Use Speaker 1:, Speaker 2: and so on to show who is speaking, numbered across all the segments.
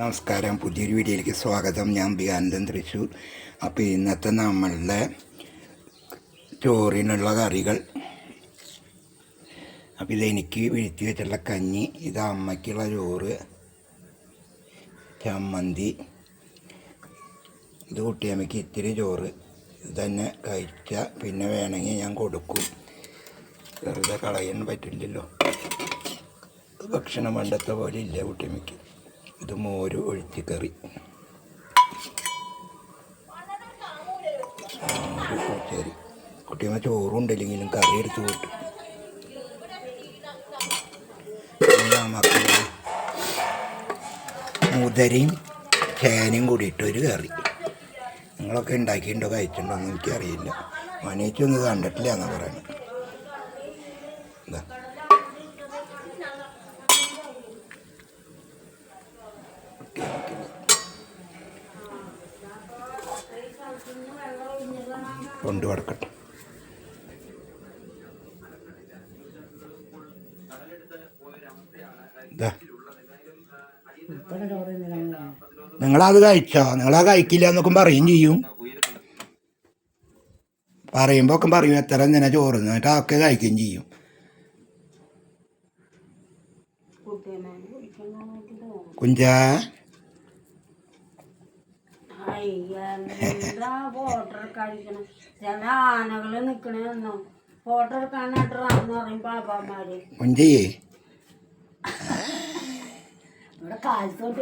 Speaker 1: നമസ്കാരം. പുതിയൊരു വീഡിയോയിലേക്ക് സ്വാഗതം. ഞാൻ ബിയാനന്ദൻ തൃശ്ശൂർ അപ്പോൾ ഇന്നത്തെ നമ്മളുടെ ചോറിനുള്ള കറികൾ. അപ്പോൾ ഇതെനിക്ക് വീഴ്ത്തി വെച്ചുള്ള കഞ്ഞി ഇത് അമ്മയ്ക്കുള്ള ചോറ് ചമ്മന്തി ഇത് കുട്ടിയമ്മയ്ക്ക് ഇത്തിരി ചോറ്. ഇത് തന്നെ കഴിച്ച പിന്നെ വേണമെങ്കിൽ ഞാൻ കൊടുക്കും. വെറുതെ കളയാൻ പറ്റില്ലല്ലോ. ഭക്ഷണം പണ്ടത്തെ പോലെ ഇല്ല കുട്ടിയമ്മയ്ക്ക്. ഇത് മോര് ഒഴിച്ച് കറി ശരി കുട്ടിയമ്മ ചോറുണ്ടില്ലെങ്കിലും കറി എടുത്ത് പോയിട്ട് മുതരയും ചേനയും കൂടിയിട്ട് ഒരു കറി. നിങ്ങളൊക്കെ ഉണ്ടാക്കിയിട്ടുണ്ടോ കഴിച്ചിട്ടുണ്ടോ എന്ന് എനിക്കറിയില്ല. മനേച്ചൊന്നും കണ്ടിട്ടില്ല എന്നാണ് പറയുന്നത്. എന്താ കൊണ്ടു കൊടുക്കട്ടെ. ഇതാ നിങ്ങളത് കഴിച്ചോ? നിങ്ങളത് കഴിക്കില്ല എന്നൊക്കെ പറയും ചെയ്യും. പറയുമ്പോൾ ഒക്കെ പറയും എത്ര ഇങ്ങനെ ചോറ് എന്നിട്ട് അതൊക്കെ കഴിക്കുകയും ചെയ്യും. കുഞ്ചാ.
Speaker 2: എന്താ ഫോട്ടോ എടുക്കാതിരിക്കണം? ചില ആനകൾ നിക്കണെന്നോ ഫോട്ടോ എടുക്കാനായിട്ടാന്ന് പറയും പാപ്പാമാര് ഇവിടെ കാലത്തോട്ട്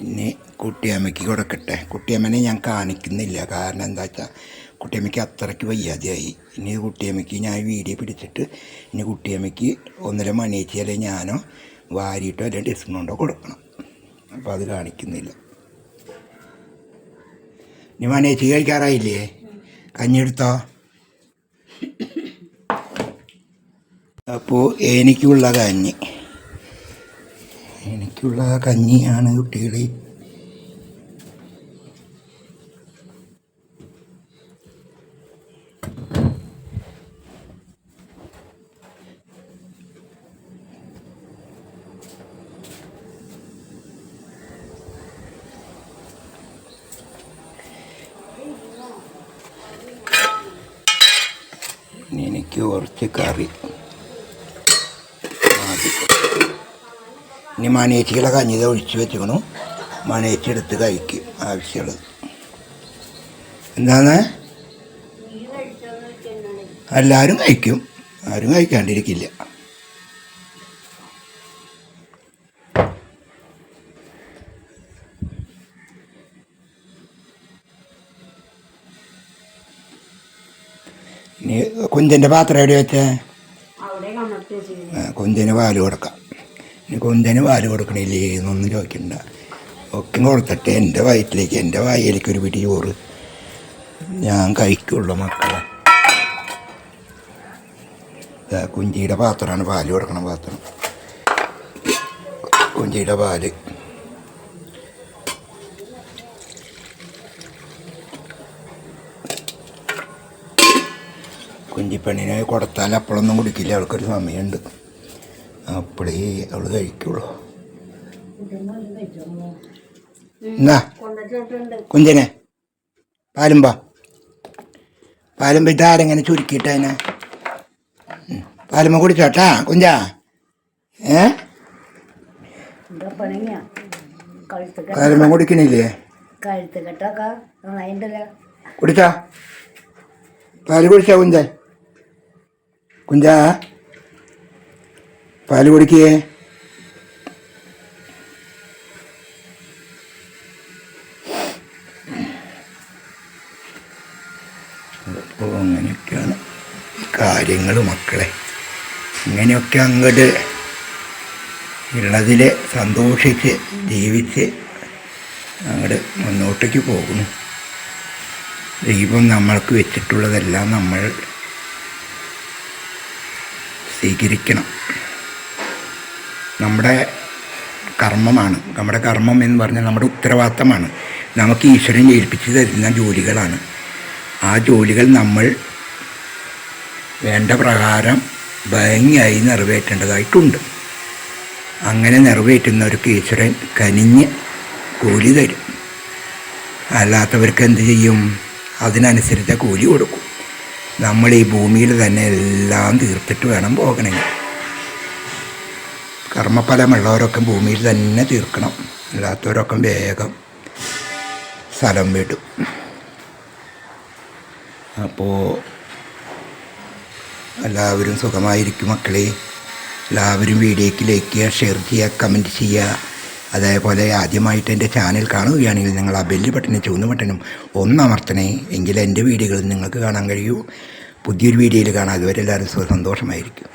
Speaker 1: ഇനി കുട്ടിയമ്മയ്ക്ക് കൊടുക്കട്ടെ. കുട്ടിയമ്മനെ ഞാൻ കാണിക്കുന്നില്ല. കാരണം എന്താ വെച്ചാൽ കുട്ടിയമ്മയ്ക്ക് അത്രയ്ക്ക് വയ്യാതെയായി. ഇനി കുട്ടിയമ്മയ്ക്ക് ഞാൻ വീഡിയോ പിടിച്ചിട്ട് ഇനി കുട്ടിയമ്മയ്ക്ക് ഒന്നര മണിയേച്ചി ഞാനോ വാരിയിട്ടോ അല്ലെങ്കിൽ കൊണ്ടോ കൊടുക്കണം. അപ്പോൾ അത് കാണിക്കുന്നില്ല. ഇനി മണിയേച്ചി കഴിക്കാറായില്ലേ? കഞ്ഞെടുത്തോ അപ്പോൾ എനിക്കുള്ള കഞ്ഞി. എനിക്കുള്ള കഞ്ഞിയാണ് കുട്ടികളെ ഇനി എനിക്ക് കുറച്ച് കറി. ഇനി മാനേച്ചികളെ കഞ്ഞിത ഒഴിച്ച് വെച്ചിക്കണു. മാനേച്ചി എടുത്ത് കഴിക്കും ആവശ്യമുള്ളത്. എന്താണ് എല്ലാവരും കഴിക്കും. ആരും കഴിക്കാണ്ടിരിക്കില്ല. ഇനി കുഞ്ചന്റെ പാത്രം എവിടെ വെച്ചേ? കുഞ്ചന് പാൽ കൊടുക്കാം. ഇനി കുഞ്ചന് പാൽ കൊടുക്കണില്ലേ എന്നൊന്നും ചോദിക്കണ്ട. ഒക്കെ കൊടുത്തിട്ട് എന്റെ വയറ്റിലേക്ക് എന്റെ വായിലേക്ക് ഒരു പിടി ചോറ്. ഞാൻ കഴിക്കുള്ളൂ മക്കളെ. കുഞ്ചിയുടെ പാത്രമാണ് പാൽ കൊടുക്കണ പാത്രം. കുഞ്ചിയുടെ പാൽ. കുഞ്ചിപ്പെണ്ണിനെ കൊടുത്താൽ അപ്പോഴൊന്നും കുടിക്കില്ല അവൾക്കൊരു സമയമുണ്ട്. അപ്പോഴേ അവൾ കഴിക്കുള്ളൂ. എന്നാ? കുഞ്ചനെ പാലും പാ പാലും ഇത് ആരെങ്ങനെ ചുരുക്കിയിട്ട് അതിനെ. പാലുമ്മ കുടിച്ചോട്ടാ കുഞ്ചാ. ഏ? പാലുമ്മ കുടിക്കണില്ലേ? കുടിച്ചാ? പാൽ കുടിച്ചാ കുഞ്ചൻ? കുഞ്ചാ പാൽ കുടിക്കേ. അങ്ങനെയൊക്കെയാണ് കാര്യങ്ങൾ മക്കളെ. ഇങ്ങനെയൊക്കെ അങ്ങോട്ട് ഉള്ളതിൽ സന്തോഷിച്ച് ജീവിച്ച് അങ്ങോട്ട് മുന്നോട്ടേക്ക് പോകുന്നു. ദൈവം നമ്മൾക്ക് വെച്ചിട്ടുള്ളതെല്ലാം നമ്മൾ സ്വീകരിക്കണം. നമ്മുടെ കർമ്മമാണ്. നമ്മുടെ കർമ്മം എന്ന് പറഞ്ഞാൽ നമ്മുടെ ഉത്തരവാദിത്തമാണ്. നമുക്ക് ഈശ്വരൻ ഏൽപ്പിച്ച് തരുന്ന ജോലികളാണ്. ആ ജോലികൾ നമ്മൾ വേണ്ട പ്രകാരം ഭംഗിയായി നിറവേറ്റേണ്ടതായിട്ടുണ്ട്. അങ്ങനെ നിറവേറ്റുന്നവർക്ക് ഈശ്വരൻ കനിഞ്ഞ് കൂലി തരും. അല്ലാത്തവർക്ക് എന്ത് ചെയ്യും? അതിനനുസരിച്ച കൂലി കൊടുക്കും. നമ്മൾ ഈ ഭൂമിയിൽ തന്നെ എല്ലാം തീർത്തിട്ട് വേണം പോകണമെങ്കിൽ. കർമ്മഫലമുള്ളവരൊക്കെ ഭൂമിയിൽ തന്നെ തീർക്കണം. അല്ലാത്തവരൊക്കെ വേഗം സ്ഥലം വിടും. അപ്പോൾ എല്ലാവരും സുഖമായിരിക്കും മക്കളെ. എല്ലാവരും വീഡിയോയ്ക്ക് ലൈക്ക് ചെയ്യുക ഷെയർ ചെയ്യുക കമന്റ് ചെയ്യുക. അതേപോലെ ആദ്യമായിട്ട് എന്റെ ചാനൽ കാണുകയാണെങ്കിൽ നിങ്ങൾ ആ ബെല്ല് ബട്ടനും ചുവന്ന ബട്ടനും ഒന്നമർത്തണേ എങ്കിൽ എന്റെ വീഡിയോകൾ നിങ്ങൾക്ക് കാണാൻ കഴിയൂ. പുതിയൊരു വീഡിയോയിൽ കാണാം. അതുവരെ എല്ലാവരും സന്തോഷമായിരിക്കും.